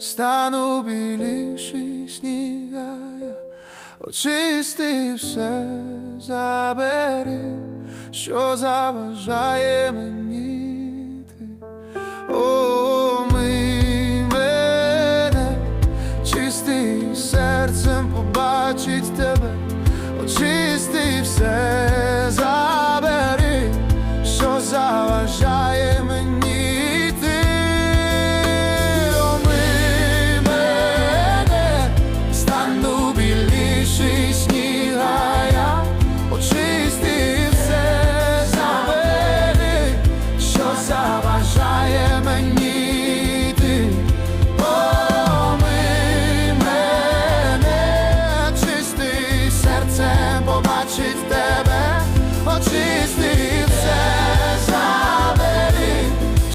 стану біліший сніга, очисти все забери, що заважає мені ти. Омий мене, чистий серцем побачить тебе, очисти все забери, що заважає. Має мені ти Помий мене чистий серце побачить.